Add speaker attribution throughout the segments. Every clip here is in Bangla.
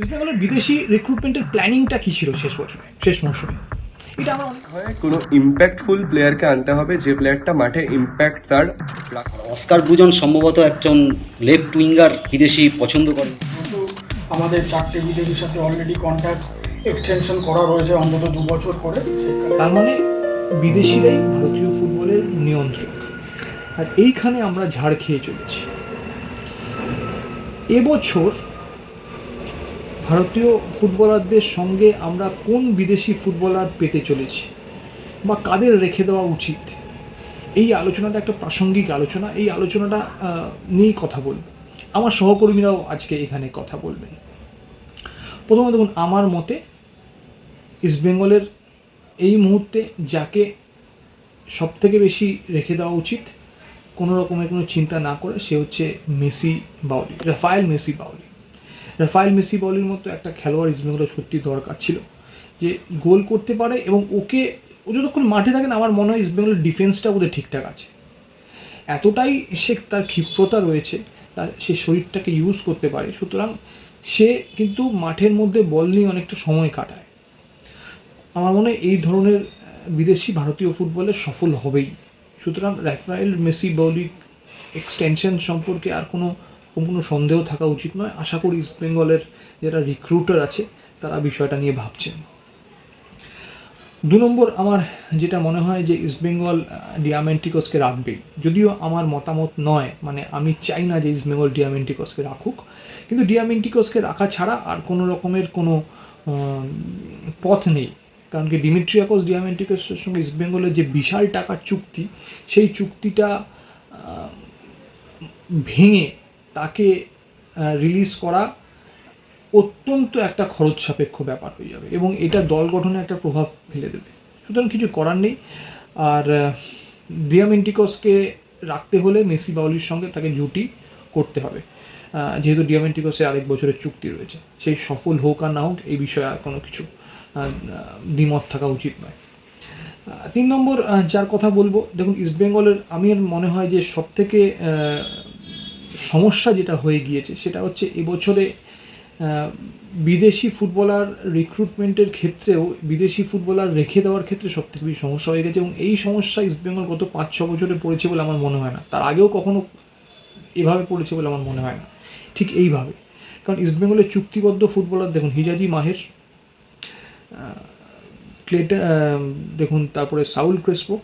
Speaker 1: ইস্টবেঙ্গলের বিদেশি রিক্রুটমেন্টের প্ল্যানিংটা কি ছিল শেষ বছরে শেষ মৌসুমে? এটা আমার অনেক
Speaker 2: হয় কোনো ইম্প্যাক্টফুল প্লেয়ারকে আনতে হবে যে প্লেয়ারটা মাঠে ইম্প্যাক্ট তার
Speaker 3: অস্কার ব্রুজন সম্ভবত একজন লেফট উইঙ্গার বিদেশি পছন্দ
Speaker 4: কিন্তু আমাদের চারটে বিদেশির সাথে অলরেডি কন্ট্যাক্ট এক্সটেনশন করা রয়েছে অন্তত দু বছর করে
Speaker 1: তার মানে বিদেশিরাই ভারতীয় ফুটবলের নিয়ন্ত্রক। আর এইখানে আমরা ঝাড় খেয়ে চলেছি। এবছর ভারতীয় ফুটবলারদের সঙ্গে আমরা কোন বিদেশি ফুটবলার পেতে চলেছি বা কাদের রেখে দেওয়া উচিত? এই আলোচনাটা একটা প্রাসঙ্গিক আলোচনা। এই আলোচনাটা নিয়েই কথা বলব। আমার সহকর্মীরাও আজকে এখানে কথা বলবেন। প্রথমত দেখুন, আমার মতে ইস্টবেঙ্গলের এই মুহূর্তে যাকে সব থেকে বেশি রেখে দেওয়া উচিত, কোনো রকমের কোনো চিন্তা না করে, সে হচ্ছে Messi Bouli Rafael Messi Bouli Rafael Messi বাউলির মতো একটা খেলোয়াড় ইস্টবেঙ্গলের সত্যি দরকার ছিল। যে গোল করতে পারে এবং ওকে, ও যতক্ষণ মাঠে থাকেন আমার মনে হয় ইস্টবেঙ্গলের ডিফেন্সটা বোধহয় ঠিকঠাক আছে। এতটাই সে তার ক্ষিপ্রতা রয়েছে, তার সে শরীরটাকে ইউজ করতে পারে, সুতরাং সে কিন্তু মাঠের মধ্যে বল নিয়ে অনেকটা সময় কাটায়। আমার মনে হয় এই ধরনের বিদেশি ভারতীয় ফুটবলে সফল হবেই। সুতরাং রাফায়েল মেসি বৌলি এক্সটেনশন সম্পর্কে আর কোনো কোনো সন্দেহ থাকা উচিত নয়। আশা করি ইস্ট বেঙ্গলের যারা রিক্রুটার আছে, তারা বিষয়টা নিয়ে ভাবছেন। দু নম্বর আমার যেটা মনে হয় যে ইস্টবেঙ্গল ডিয়ামেন্টিকসকে রাখবেই যদিও আমার মতামত নয় মানে আমি চাই না যে ইস্টবেঙ্গল ডিয়ামেন্টিকসকে রাখুক। কিন্তু ডিয়ামেন্টিকসকে রাখা ছাড়া আর কোনো রকমের কোনো পথ নেই। কারণ কি ডিমিট্রিয়াকস ডিয়ামেন্টিকসের সঙ্গে ইস্টবেঙ্গলের যে বিশাল টাকার চুক্তি, সেই চুক্তিটা ভেঙে তাকে রিলিজ করা অত্যন্ত একটা খরচ সাপেক্ষ ব্যাপার হয়ে যাবে এবং এটা দল গঠনে একটা প্রভাব ফেলে দেবে। সুতরাং কিছু করার নেই। আর ডিয়ামেন্টিকসকে রাখতে হলে মেসি বাউলির সঙ্গে তাকে জুটি করতে হবে। যেহেতু ডিয়ামেন্টিকসে আরেক বছরের চুক্তি রয়েছে সেই সফল হোক আর না হোক এই বিষয়ে আর কোনো কিছু দ্বিমত থাকা উচিত নয়। তিন নম্বর যার কথা বলব, দেখুন ইস্টবেঙ্গলের আমি মনে হয় যে সব থেকে সমস্যা যেটা হয়ে গিয়েছে, সেটা হচ্ছে এবছরে বিদেশি ফুটবলার রিক্রুটমেন্টের ক্ষেত্রেও বিদেশি ফুটবলার রেখে দেওয়ার ক্ষেত্রে সব থেকে বেশি সমস্যা হয়ে গেছে এবং এই সমস্যা ইস্টবেঙ্গল গত পাঁচ, ছ বছরে পড়েছে বলে আমার মনে হয় না। তার আগেও কখনো এভাবে পড়েছে বলে আমার মনে হয় না। ঠিক এইভাবে। কারণ ইস্টবেঙ্গলের চুক্তিবদ্ধ ফুটবলার, দেখুন, হিজাজি মাহের ক্লেটা দেখুন, তারপরে Saul Crespo,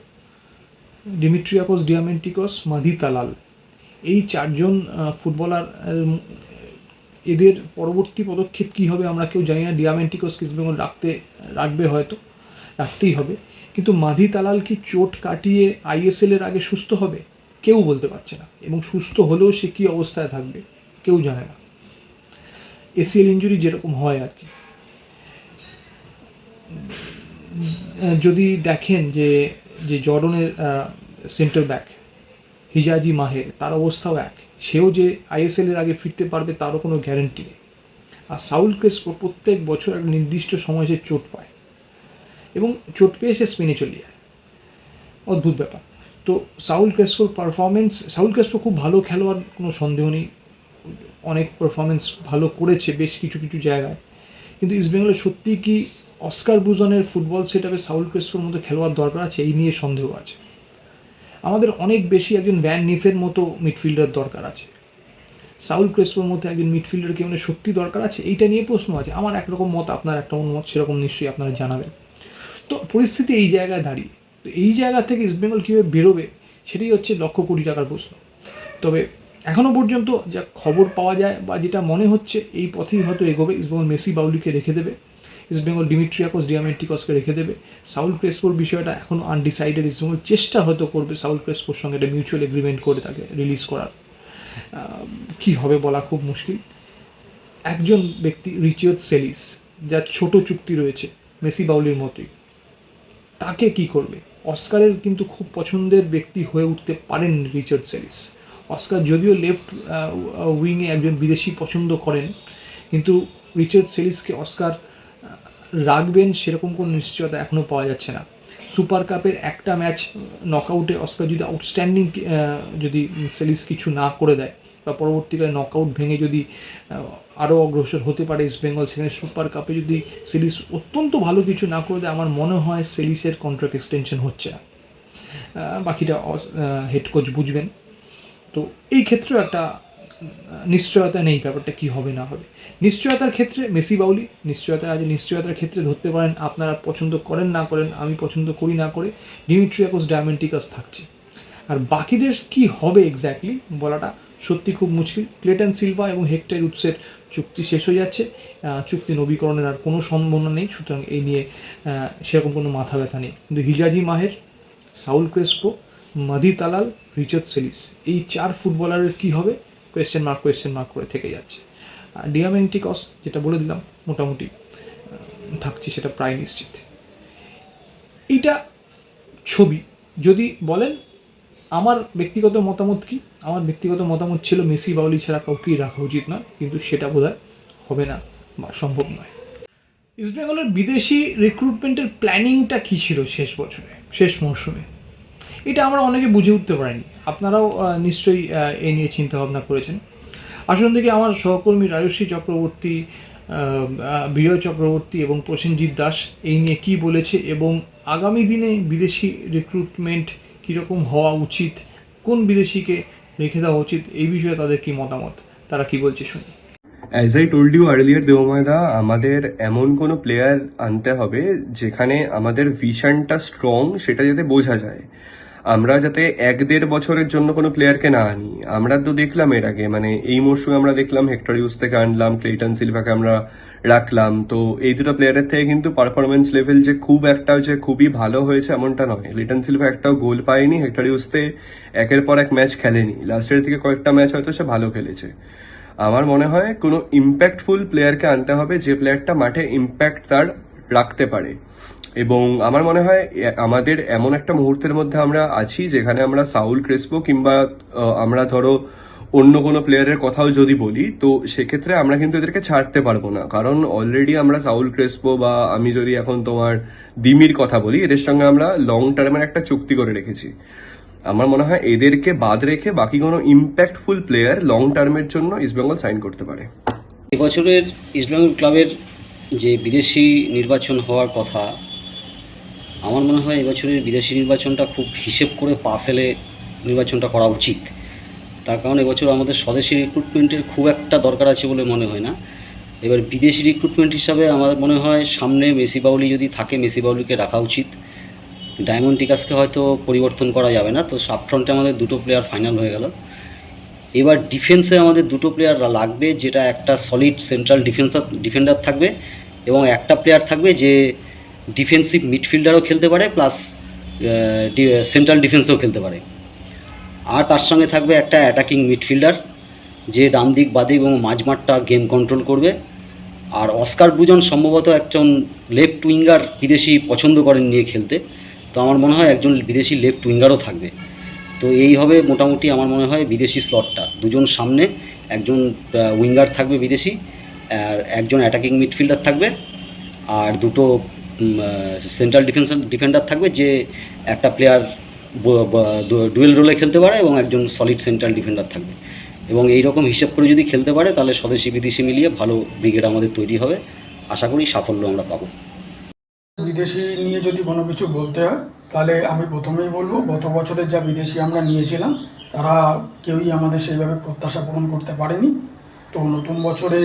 Speaker 1: Dimitriakos, Diamantakos, Mahdi Talal. এই চারজন ফুটবলার এদের পরবর্তী পদক্ষেপ কী হবে আমরা কেউ জানি না। ডিয়ামেন্টিকস ইস্টবেঙ্গল রাখতে, রাখবে হয়তো, রাখতেই হবে। কিন্তু মাধি তালাল কি চোট কাটিয়ে আইএসএল এর আগে সুস্থ হবে? কেউ বলতে পারছে না। এবং সুস্থ হলেও সে কী অবস্থায় থাকবে? কেউ জানে না। এসিএল ইঞ্জুরি যেরকম হয় আর কি। যদি দেখেন যে যে জর্ডনের সেন্টার ব্যাক হিজাজি মাহের তার অবস্থাও এক। সেও যে আইএসএল এর আগে ফিরতে পারবে তারও কোনো গ্যারেন্টি নেই। আর সাউল ক্রেসপো প্রত্যেক বছর একটা নির্দিষ্ট সময় সে চোট পায় এবং চোট পেয়ে সে স্পেনে চলে যায়। অদ্ভুত ব্যাপার। তো সাউল ক্রেসপোর পারফরমেন্স সাউল ক্রেসপো খুব ভালো খেলোয়াড়, কোনো সন্দেহ নেই। অনেক পারফরমেন্স ভালো করেছে বেশ কিছু কিছু জায়গায়। কিন্তু ইস্টবেঙ্গলের সত্যিই কি অস্কার ব্রুজনের ফুটবল সেট আপে সাউল ক্রেসপোর মতো খেলোয়াড় দরকার আছে? এই নিয়ে সন্দেহ আছে। আমাদের অনেক বেশি একজন ভ্যান নিফের মতো মিডফিল্ডার দরকার আছে। সাউল ক্রেসপোর মতো একজন মিডফিল্ডারকে মানে সত্যি দরকার আছে, এইটা নিয়ে প্রশ্ন আছে। আমার একরকম মত, আপনার একটা মত, সেরকম নিশ্চয়ই আপনারা জানাবেন। তো পরিস্থিতি এই জায়গায় দাঁড়িয়ে। তো এই জায়গা থেকে ইস্টবেঙ্গল কীভাবে বেরোবে, সেটাই হচ্ছে লক্ষ কোটি টাকার প্রশ্ন। তবে এখনও পর্যন্ত যা খবর পাওয়া যায় বা যেটা মনে হচ্ছে, এই পথেই হয়তো এগোবে। ইস্টবেঙ্গল মেসি বাউলিকে রেখে দেবে। ইস্টবেঙ্গল ডিমিট্রিয়াকস ডিয়ামেন্টিকসকে রেখে দেবে। সাউল ক্রেসপোর বিষয়টা এখনও আনডিসাইডেড ইস্টবেঙ্গল চেষ্টা হয়তো করবে সাউল ক্রেসপোর সঙ্গে একটা মিউচুয়াল এগ্রিমেন্ট করে তাকে রিলিজ করার। কি হবে বলা খুব মুশকিল। একজন ব্যক্তি রিচিয়ত সেলিস যার ছোট চুক্তি রয়েছে মেসি বাউলির মতোই, তাকে কি করবে? অস্কারের কিন্তু খুব পছন্দের ব্যক্তি হয়ে উঠতে পারেন রিচার্ড সেলিস অস্কার যদিও লেফট উইংয়ে একজন বিদেশি পছন্দ করেন, কিন্তু রিচার্ড সেলিসকে অস্কার রাখবেন সেরকম কোনো নিশ্চয়তা এখনও পাওয়া যাচ্ছে না। সুপার কাপের একটা ম্যাচ নকআউটে অস্কার যদি আউটস্ট্যান্ডিং যদি সেলিস কিছু না করে দেয়, বা পরবর্তীকালে নকআউট ভেঙে যদি আরও অগ্রসর হতে পারে ইস্ট বেঙ্গল সেখানে সুপার কাপে যদি সিরিজ অত্যন্ত ভালো কিছু না করে দেয়, আমার মনে হয় সেলিসের কন্ট্রাক্ট এক্সটেনশন হচ্ছে না। বাকিটা হেড কোচ বুঝবেন। তো এই ক্ষেত্রেও একটা নিশ্চয়তা নেই ব্যাপারটা কি হবে না হবে। নিশ্চয়তার ক্ষেত্রে, মেসি বাউলি, নিশ্চয়তা আছে নিশ্চয়তার ক্ষেত্রে ধরতে পারেন, আপনারা পছন্দ করেন না করেন, আমি পছন্দ করি না করে ডিমিট্রিয়াকোস ডায়মেন্টিকাস থাকছে। আর বাকিদের কি হবে এক্স্যাক্টলি বলাটা সত্যি খুব মুশকিল। ক্লেটন সিলভা এবং হেক্টর উৎসের চুক্তি শেষ হয়ে যাচ্ছে। চুক্তি নবীকরণের আর কোনো সম্ভাবনা নেই, সুতরাং এই নিয়ে সেরকম কোনো মাথা ব্যথা নেই। কিন্তু Hijazi Maher Saul Crespo Mahdi Talal Richard Celis এই চার ফুটবলারের কি হবে? কোয়েশ্চেন মার্ক কোয়েশ্চেন মার্ক করে থেকে যাচ্ছে। আর ডিয়ামেন্টিকস যেটা বলে দিলাম, মোটামুটি থাকছে সেটা প্রায় নিশ্চিত। এইটা ছবি, যদি বলেন, আমার ব্যক্তিগত মতামত কি? আমার ব্যক্তিগত মতামত ছিল মেসি বাউলি ছাড়া কাউকেই রাখা উচিত নয় কিন্তু সেটা বোধহয় হবে না বা সম্ভব নয়। ইস্টবেঙ্গলের বিদেশি রিক্রুটমেন্টের প্ল্যানিংটা কী ছিল শেষ বছরে, শেষ মরশুমে এটা আমরা অনেকে বুঝে উঠতে পারিনি। আপনারাও নিশ্চয়ই এ নিয়ে চিন্তা ভাবনা করেছেন। আসলে থেকে আমার সহকর্মী রাজস্বী চক্রবর্তী বিজয় চক্রবর্তী এবং প্রসেনজিৎ দাস এই নিয়ে কি বলেছে এবং আগামী দিনে বিদেশি রিক্রুটমেন্ট কীরকম হওয়া উচিত, কোন বিদেশিকে রেখে দেওয়া উচিত, এই বিষয়ে তাদের কি মতামত? তারা কি বলছে শুনি।
Speaker 2: As I told you earlier দেবময়দা, আমাদের এমন কোনো প্লেয়ার আনতে হবে যেখানে আমাদের ভিশনটা স্ট্রং সেটা যাতে বোঝা যায়। আমরা যাতে এক দেড় বছরের জন্য কোনো প্লেয়ারকে না আনি। আমরা তো দেখলাম এর আগে মানে এই মরশুমে আমরা দেখলাম হেক্টর ইউজ থেকে আনলাম ক্লেটন সিলভাকে আমরা রাখলাম। তো এই দুটো প্লেয়ারের থেকে কিন্তু পারফরমেন্স লেভেল যে খুব একটা যে খুবই ভালো হয়েছে এমনটা নয়। লিটন সিলভা একটাও গোল পায়নি হেক্টর ইউজতে একের পর এক ম্যাচ খেলেনি। লাস্টের থেকে কয়েকটা ম্যাচ হয়তো সে ভালো খেলেছে। আমার মনে হয় কোনো ইম্প্যাক্টফুল প্লেয়ারকে আনতে হবে যে প্লেয়ারটা মাঠে ইম্প্যাক্ট তার রাখতে পারে। এবং আমার মনে হয় আমাদের এমন একটা মুহূর্তের মধ্যে আমরা আছি যেখানে আমরা সাউল ক্রেসপো কিংবা আমরা ধরো অন্য কোনো প্লেয়ারের কথাও যদি বলি, তো সেক্ষেত্রে আমরা কিন্তু এদেরকে ছাড়তে পারব না। কারণ অলরেডি আমরা সাউল ক্রেসপো বা আমি যদি এখন তোমার দিমির কথা বলি, এদের সঙ্গে আমরা লং টার্মের একটা চুক্তি করে রেখেছি। আমার মনে হয় এদেরকে বাদ রেখে বাকি কোনো ইম্প্যাক্টফুল প্লেয়ার লং টার্মের জন্য ইস্টবেঙ্গল সাইন করতে পারে।
Speaker 3: এবছরের ইস্টবেঙ্গল ক্লাবের যে বিদেশি নির্বাচন হওয়ার কথা আমার মনে হয় এবছরের বিদেশি নির্বাচনটা খুব হিসেব করে পা ফেলে নির্বাচনটা করা উচিত। তার কারণ এবছর আমাদের স্বদেশি রিক্রুটমেন্টের খুব একটা দরকার আছে বলে মনে হয় না। এবার বিদেশি রিক্রুটমেন্ট হিসাবে আমার মনে হয় সামনে মেসি বাউলি যদি থাকে, মেসি বাউলিকে রাখা উচিত। ডায়মন্ড টিকাসকে হয়তো পরিবর্তন করা যাবে না। তো সাব ফ্রন্টে আমাদের দুটো প্লেয়ার ফাইনাল হয়ে গেল। এবার ডিফেন্সে আমাদের দুটো প্লেয়ার লাগবে, যেটা একটা সলিড সেন্ট্রাল ডিফেন্সার ডিফেন্ডার থাকবে এবং একটা প্লেয়ার থাকবে যে ডিফেন্সিভ মিডফিল্ডারও খেলতে পারে প্লাস সেন্ট্রাল ডিফেন্সেও খেলতে পারে। আর তার সঙ্গে থাকবে একটা অ্যাটাকিং মিডফিল্ডার যে ডান দিক বাদিক এবং মাঝমাঠটা গেম কন্ট্রোল করবে। আর অস্কার ব্রুজন সম্ভবত একজন লেফট উইঙ্গার বিদেশি পছন্দ করেন নিয়ে খেলতে। তো আমার মনে হয় একজন বিদেশি লেফট উইঙ্গারও থাকবে। তো এই হবে মোটামুটি আমার মনে হয় বিদেশি স্লটটা দুজন সামনে, একজন উইঙ্গার থাকবে বিদেশি, আর একজন অ্যাটাকিং মিডফিল্ডার থাকবে। আর দুটো সেন্ট্রাল ডিফেন্স ডিফেন্ডার থাকবে যে একটা প্লেয়ার ডুয়েল রোলে খেলতে পারে এবং একজন সলিড সেন্ট্রাল ডিফেন্ডার থাকবে। এবং এই রকম হিসেব করে যদি খেলতে পারে, তাহলে স্বদেশি বিদেশি মিলিয়ে ভালো ব্রিগেড আমাদের তৈরি হবে। আশা করি সাফল্য আমরা পাবো।
Speaker 4: বিদেশি নিয়ে যদি কোনো কিছু বলতে হয়, তাহলে আমি প্রথমেই বলব, গত বছরের যা বিদেশি আমরা নিয়েছিলাম, তারা কেউই আমাদের সেইভাবে প্রত্যাশা পূরণ করতে পারেনি। তো নতুন বছরে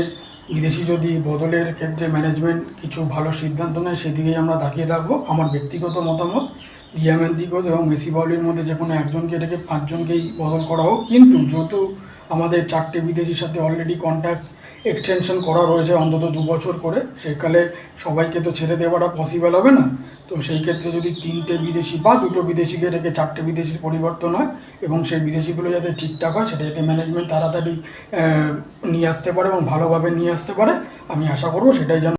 Speaker 4: বিদেশি যদি বদলের ক্ষেত্রে ম্যানেজমেন্ট কিছু ভালো সিদ্ধান্ত নেয়, সেদিকেই আমরা তাকিয়ে থাকব। আমার ব্যক্তিগত মতামত ডিয়ামেন্টিকোস এবং মেসি বাউলির মধ্যে যে কোনো একজনকে রেখে পাঁচজনকেই বদল করা হোক। কিন্তু যেহেতু আমাদের চারটে বিদেশির সাথে অলরেডি কন্ট্যাক্ট এক্সটেনশন করা রয়েছে অন্তত দু বছর করে। সেকালে সবাইকে তো ছেড়ে দেওয়াটা পসিবল হবে না। তো সেই ক্ষেত্রে যদি তিনটে বিদেশি বা দুটো বিদেশিকে রেখে চারটে বিদেশির পরিবর্তন হয় এবং সেই বিদেশিগুলো যাতে ঠিকঠাক হয়, সেটা যাতে ম্যানেজমেন্ট তাড়াতাড়ি নিয়ে আসতে পারে এবং ভালোভাবে নিয়ে আসতে পারে, আমি আশা করব সেটাই যেন